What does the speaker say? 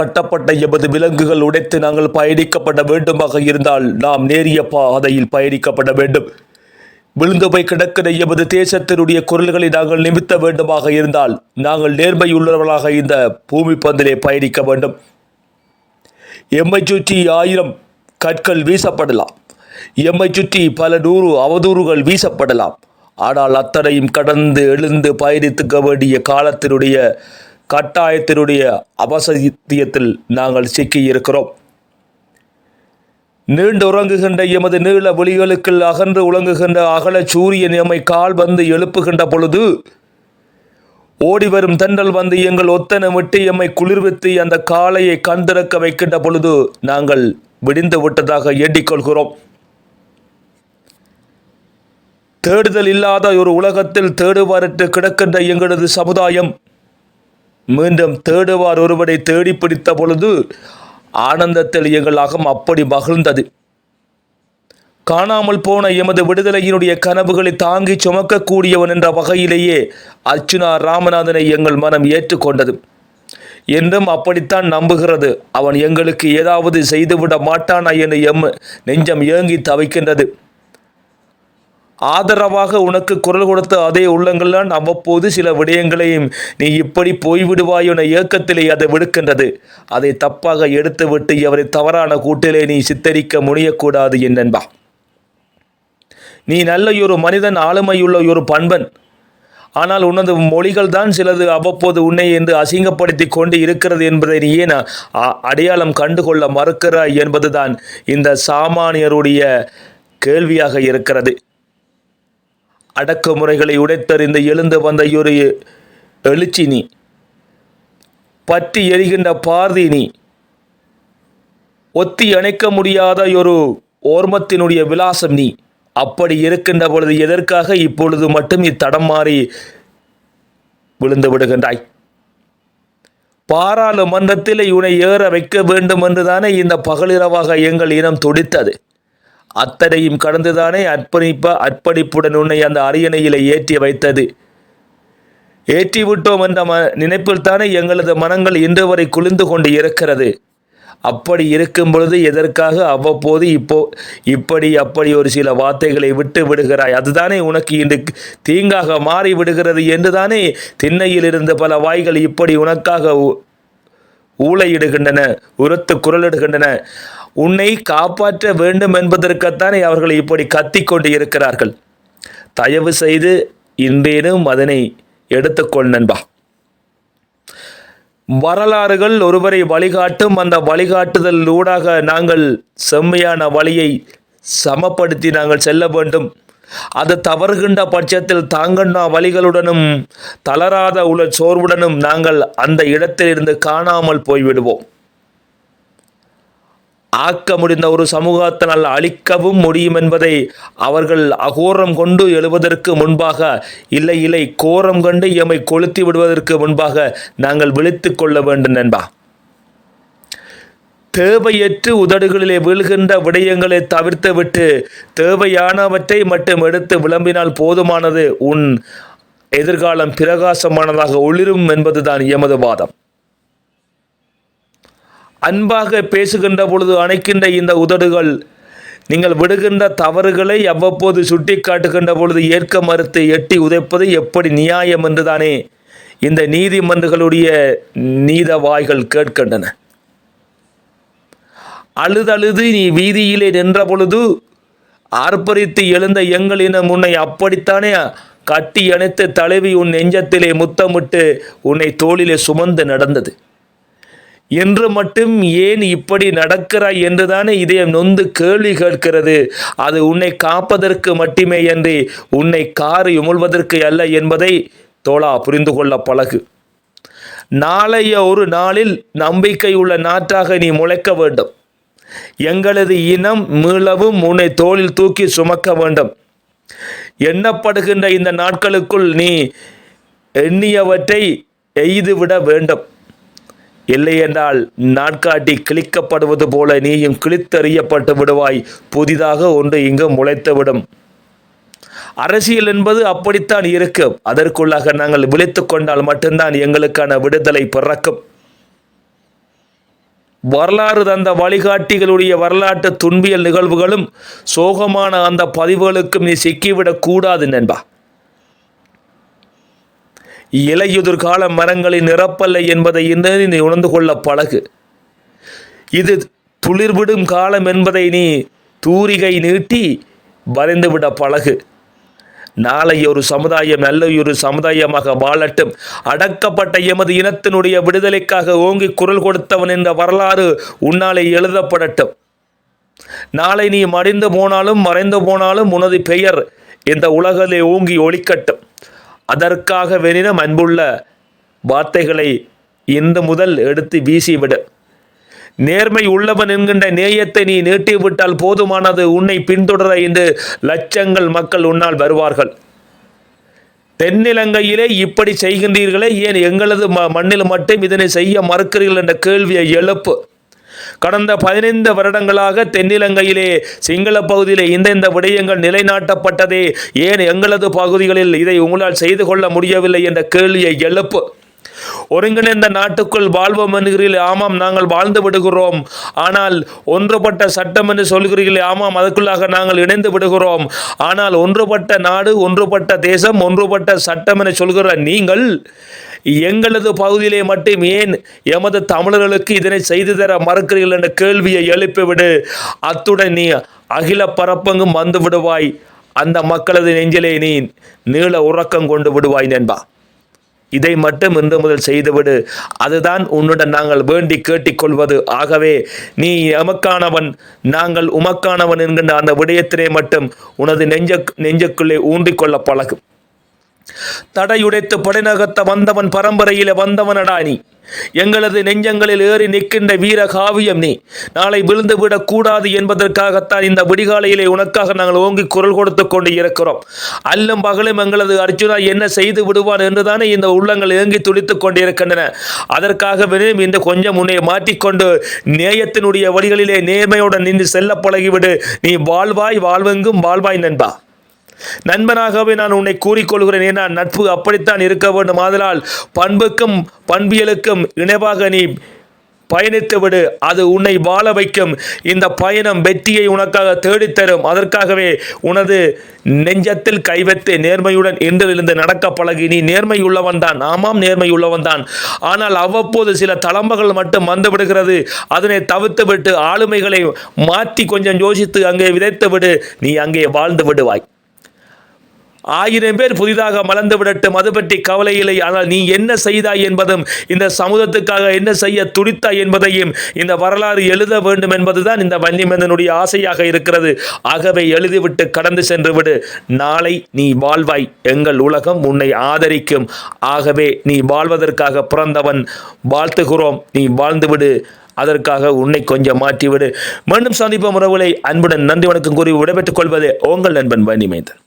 கட்டப்பட்ட எமது விலங்குகள் உடைத்து நாங்கள் பயணிக்கப்பட வேண்டுமாக இருந்தால் நாம் நேரிய பாதையில் பயணிக்கப்பட வேண்டும். விழுந்து போய் கிடக்கிற எமது தேசத்தினுடைய குரல்களை நாங்கள் நிமித்த வேண்டுமாக இருந்தால் நாங்கள் நேர்மையுள்ளவர்களாக இந்த பூமி பந்திலே பயணிக்க வேண்டும். எம்மை சுற்றி ஆயிரம் கற்கள் வீசப்படலாம். எம்மை சுற்றி பல நூறு அவதூறுகள் வீசப்படலாம். ஆனால் அத்தனையும் கடந்து எழுந்து பயணித்துக்க வேண்டிய காலத்தினுடைய கட்டாயத்தினுடைய அவசத்தியத்தில் நாங்கள் சிக்கி இருக்கிறோம் நீண்டு உறங்குகின்ற எமது நீள ஒளிகளுக்குள் அகன்று உலங்குகின்ற அகல சூரியன் எம்மை கால் வந்து எழுப்புகின்ற பொழுது ஓடி வரும் வந்து எங்கள் ஒத்தனை விட்டு எம்மை குளிர்வித்து அந்த காளையை கண்திறக்க வைக்கின்ற பொழுது நாங்கள் விடிந்து விட்டதாக எண்ணிக்கொள்கிறோம். தேடுதல் இல்லாத ஒரு உலகத்தில் தேடுவாரற்று கிடக்கின்ற எங்களது சமுதாயம் மீண்டும் தேடுவார் ஒருவரை தேடி பிடித்த பொழுது ஆனந்தத்தில் எங்கள் அகம் அப்படி மகிழ்ந்தது. காணாமல் போன எமது விடுதலையினுடைய கனவுகளை தாங்கி சுமக்கக்கூடியவன் என்ற வகையிலேயே அர்ச்சுனா ராமநாதனை எங்கள் மனம் ஏற்றுக்கொண்டது. என்றும் அப்படித்தான் நம்புகிறது. அவன் எங்களுக்கு ஏதாவது செய்துவிட மாட்டானா என எம் நெஞ்சம் ஏங்கி தவிக்கின்றது. ஆதரவாக உனக்கு குரல் கொடுத்த அதே உள்ளங்கள்தான் அவ்வப்போது சில விடயங்களையும் நீ இப்படி போய்விடுவாய் என ஏக்கத்திலே அதை விடுக்கின்றது. அதை தப்பாக எடுத்துவிட்டு அவரை தவறான கூட்டிலே நீ சித்தரிக்க முடியக்கூடாது என் நண்பா நீ நல்ல ஒரு மனிதன் ஆளுமையுள்ள ஒரு பண்பன். ஆனால் உனது மொழிகள் தான் சிலது அவ்வப்போது உன்னை என்று அசிங்கப்படுத்தி கொண்டு இருக்கிறது என்பதை நீ ஏன் அ- அடையாளம் கண்டுகொள்ள மறுக்கிறாய் என்பதுதான் இந்த சாமானியருடைய கேள்வியாக இருக்கிறது. அடக்குமுறைகளை உடைத்தறிந்து எழுந்து வந்த ஒரு எழுச்சி நீ பற்றி எரிகின்ற பார்தி நீ ஒத்தி அணைக்க முடியாத ஒரு ஓர்மத்தினுடைய விலாசம் நீ. அப்படி இருக்கின்ற பொழுது எதற்காக இப்பொழுது மட்டும் இத்தடம் மாறி விழுந்து விடுகின்றாய்? பாராளுமன்றத்தில் இவனை ஏற வைக்க வேண்டும் என்றுதானே இந்த பகலிரவாக எங்கள் இனம் துடித்தது. அத்தனையும் கடந்துதானே அர்ப்பணிப்ப அர்ப்பணிப்புடன் உன்னை அந்த அரியணையிலே ஏற்றி வைத்தது. ஏற்றி விட்டோம் என்ற ம நினைப்பில் தானே எங்களது மனங்கள் இன்று வரை குளிர்ந்து கொண்டு இருக்கிறது. அப்படி இருக்கும் பொழுது எதற்காக அவ்வப்போது இப்போ இப்படி அப்படி ஒரு சில வார்த்தைகளை விட்டு விடுகிறாய்? அதுதானே உனக்கு இன்று தீங்காக மாறி விடுகிறது என்றுதானே திண்ணையில் இருந்த பல வாய்கள் இப்படி உனக்காக ஊ- ஊளையிடுகின்றன உரத்து குரலிடுகின்றன. உன்னை காப்பாற்ற வேண்டும் என்பதற்குத்தானே அவர்கள் இப்படி கத்திக் கொண்டு இருக்கிறார்கள் தயவு செய்து இன்றேனும் அதனை எடுத்துக்கொள் நண்பா. வரலாறுகள் ஒருவரை வழிகாட்டும் அந்த வழிகாட்டுதல் ஊடாக நாங்கள் செம்மையான வழியை சமப்படுத்தி நாங்கள் செல்ல வேண்டும். அது தவறுகின்ற பட்சத்தில் தாங்கண்ணா வழிகளுடனும் தளராத உள்ள சோர்வுடனும் நாங்கள் அந்த இடத்திலிருந்து காணாமல் போய்விடுவோம். ஆக்க முடிந்த ஒரு சமூகத்தினால் அழிக்கவும் முடியும் என்பதை அவர்கள் அகோரம் கொண்டு எழுவதற்கு முன்பாக இல்லை இல்லை கோரம் கண்டு எம்மை கொளுத்தி விடுவதற்கு முன்பாக நாங்கள் விழித்து கொள்ள வேண்டும் நண்பா தேவையற்று உதடுகளிலே வீழ்கின்ற விடயங்களை தவிர்த்துவிட்டு தேவையானவற்றை மட்டும் எடுத்து விளம்பினால் போதுமானது உன் எதிர்காலம் பிரகாசமானதாக ஒளிரும் என்பதுதான் எமது வாதம். அன்பாக பேசுகின்ற பொழுது அணைக்கின்ற இந்த உதடுகள் நீங்கள் விடுகின்ற தவறுகளை அவ்வப்போது சுட்டி காட்டுகின்ற பொழுது ஏற்க மறுத்து எட்டி உதைப்பது எப்படி நியாயம் என்றுதானே இந்த நீதிமன்றங்களுடைய நீத வாய்கள் கேட்கின்றன. அழுதழுது நீ வீதியிலே நின்ற பொழுது ஆர்ப்பரித்து எழுந்த எங்களினம் உன்னை அப்படித்தானே கட்டி அணைத்து தழுவி உன் நெஞ்சத்திலே முத்தமிட்டு உன்னை தோளிலே சுமந்து நடந்தது. என்று மட்டும் ஏன் இப்படி நடக்கிறாய் என்றுதானே இதயம் நொந்து கேள்வி கேட்கிறது. அது உன்னை காப்பதற்கு மட்டுமே என்று உன்னை காரி உமிழ்வதற்கு அல்ல என்பதை தோழா புரிந்து கொள்ள பழகு. நாளைய ஒரு நாளில் நம்பிக்கை உள்ள நாற்றாக நீ முளைக்க வேண்டும். எங்களது இனம் மீளவும் உன்னை தோளில் தூக்கி சுமக்க வேண்டும். எண்ணப்படுகின்ற இந்த நாட்களுக்குள் நீ எண்ணியவற்றை எய்துவிட வேண்டும். இல்லையென்றால் நாட்காட்டி கிழிக்கப்படுவது போல நீயும் கிழித்தறியப்பட்டு விடுவாய். புதிதாக ஒன்று இங்கு முளைத்துவிடும். அரசியல் என்பது அப்படித்தான் இருக்கும் அதற்குள்ளாக நாங்கள் விழித்து கொண்டால் மட்டும்தான் எங்களுக்கான விடுதலை பிறக்கும். வரலாறு தந்த வழிகாட்டிகளுடைய வரலாற்று துன்பியல் நிகழ்வுகளும் சோகமான அந்த பதிவுகளுக்கும் நீ சிக்கிவிடக் கூடாது நண்பா. இலையுதிர்கால மரங்களின் நிரப்பல்ல என்பதை இன்று நீ உணர்ந்து கொள்ள பழகு. இது துளிர்விடும் காலம் என்பதை நீ தூரிகை நீட்டி வரைந்துவிட பழகு. நாளை ஒரு சமுதாயம் நல்ல ஒரு சமுதாயமாக வாழட்டும். அடக்கப்பட்ட எமது இனத்தினுடைய விடுதலைக்காக ஓங்கி குரல் கொடுத்தவன் என்ற வரலாறு உன்னாலே எழுதப்படட்டும். நாளை நீ மடிந்து போனாலும் மறைந்து போனாலும் உனது பெயர் இந்த உலகிலே ஓங்கி ஒழிக்கட்டும். அதற்காக வெனினும் அன்புள்ள வார்த்தைகளை இந்த முதல் எடுத்து வீசிவிடு. நேர்மை உள்ளவன் என்கின்ற நேயத்தை நீ நீட்டிவிட்டால் போதுமானது. உன்னை பின்தொடர இன்று லட்சங்கள் மக்கள் உன்னால் வருவார்கள். தென்னிலங்கையிலே இப்படி செய்கின்றீர்களே? ஏன் எங்களது ம மண்ணில் மட்டும் இதனை செய்ய மறுக்கிறீர்கள் என்ற கேள்வியை எழுப்பு. கடந்த பதினைந்து வருடங்களாக தென்னிலங்கையிலே சிங்கள பகுதியிலே இந்த இந்த விடயங்கள் நிலைநாட்டப்பட்டதே. ஏன் எங்களது பகுதிகளில் இதை உங்களால் செய்து கொள்ள முடியவில்லை என்ற கேள்வியை எழுப்பு. ஒருங்கிணைந்த நாட்டுக்குள் வாழ்வோம் என்கிறீர்கள் ஆமாம் நாங்கள் வாழ்ந்து விடுகிறோம். ஆனால் ஒன்றுபட்ட சட்டம் என்று சொல்கிறீர்கள் ஆமாம் அதற்குள்ளாக நாங்கள் இணைந்து விடுகிறோம். ஆனால் ஒன்றுபட்ட நாடு ஒன்றுபட்ட தேசம் ஒன்றுபட்ட சட்டம் என சொல்கிற நீங்கள் எங்களது பகுதியிலே மட்டும் ஏன் எமது தமிழர்களுக்கு இதனை செய்து தர மறுக்கிறீர்கள் என்ற கேள்வியை எழுப்பிவிடு. அத்துடன் நீ அகில பரப்பெங்கும் வந்து விடுவாய். அந்த மக்களது நெஞ்சிலே நீ நீள உறக்கம் கொண்டு விடுவாய் நண்பா. இதை மட்டும் இன்று முதல் செய்துவிடு. அதுதான் உன்னுடன் நாங்கள் வேண்டி கேட்டிக்கொள்வது. ஆகவே நீ எமக்கானவன் நாங்கள் உமக்கானவன் என்கின்ற அந்த விடயத்திலே மட்டும் உனது நெஞ்ச நெஞ்சுக்குள்ளே ஊன்றிக்கொள்ள பழகும் தடையுடைத்து படைநகர்த்த வந்தவன் பரம்பரையிலே வந்தவனடா நீ. எங்களது நெஞ்சங்களில் ஏறி நிற்கின்ற வீர காவியம் நீ. நாளை விழுந்து விடக்கூடாது என்பதற்காகத்தான் இந்த விடிகாலையிலே உனக்காக நாங்கள் ஓங்கி குரல் கொடுத்து கொண்டு இருக்கிறோம். அல்லும் பகலும் எங்களது அர்ஜுனா என்ன செய்து விடுவான் என்றுதானே இந்த உள்ளங்கள் ஏங்கி துடித்துக் கொண்டிருக்கின்றன. அதற்காக இந்த கொஞ்சம் உன்னை மாற்றிக்கொண்டு நேயத்தினுடைய வழிகளிலே நேர்மையுடன் நின்று செல்ல பழகிவிடு. நீ வாழ்வாய் வாழ்வெங்கும் வாழ்வாய் நண்பா. நண்பனாகவே நான் உன்னை கூறிக்கொள்கிறேன். ஏன்னா நட்பு அப்படித்தான் இருக்க வேண்டும். ஆதலால் பண்புக்கும் பண்பியலுக்கும் இணைவாக நீ பயணித்து விடு அது உன்னை வாழ வைக்கும். இந்த பயணம் வெற்றியை உனக்காக தேடித்தரும். அதற்காகவே உனது நெஞ்சத்தில் கைவத்து நேர்மையுடன் இன்றிலிருந்து நடக்க பழகி. நீ நேர்மை உள்ளவன் தான். ஆமாம் நேர்மை உள்ளவன் தான். ஆனால் அவ்வப்போது சில தளம்புகள் மட்டும் வந்து விடுகிறது அதனை தவிர்த்து விட்டு ஆளுமைகளை மாற்றி கொஞ்சம் யோசித்து அங்கே விதைத்து விடு நீ அங்கே வாழ்ந்து விடுவாய். ஆயிரம் பேர் புதிதாக மலர்ந்து விடட்டும். அது பற்றி கவலை இல்லை. ஆனால் நீ என்ன செய்தாய் என்பதும் இந்த சமூகத்துக்காக என்ன செய்ய துடித்தாய் என்பதையும் இந்த வரலாறு எழுத வேண்டும் என்பதுதான் இந்த வன்னிமந்தனுடைய ஆசையாக இருக்கிறது. ஆகவே எழுதிவிட்டு கடந்து சென்று விடு. நாளை நீ வாழ்வாய். எங்கள் உலகம் உன்னை ஆதரிக்கும். ஆகவே நீ வாழ்வதற்காக பிறந்தவன் வாழ்த்துகிறோம். நீ வாழ்ந்துவிடு அதற்காக உன்னை கொஞ்சம் மாற்றிவிடு. மீண்டும் சந்திப்போம் உறவுகளை அன்புடன் நன்றி வணக்கம் கூறி விடைபெற்றுக் கொள்வது உங்கள் நண்பன் வன்னிமைந்தன்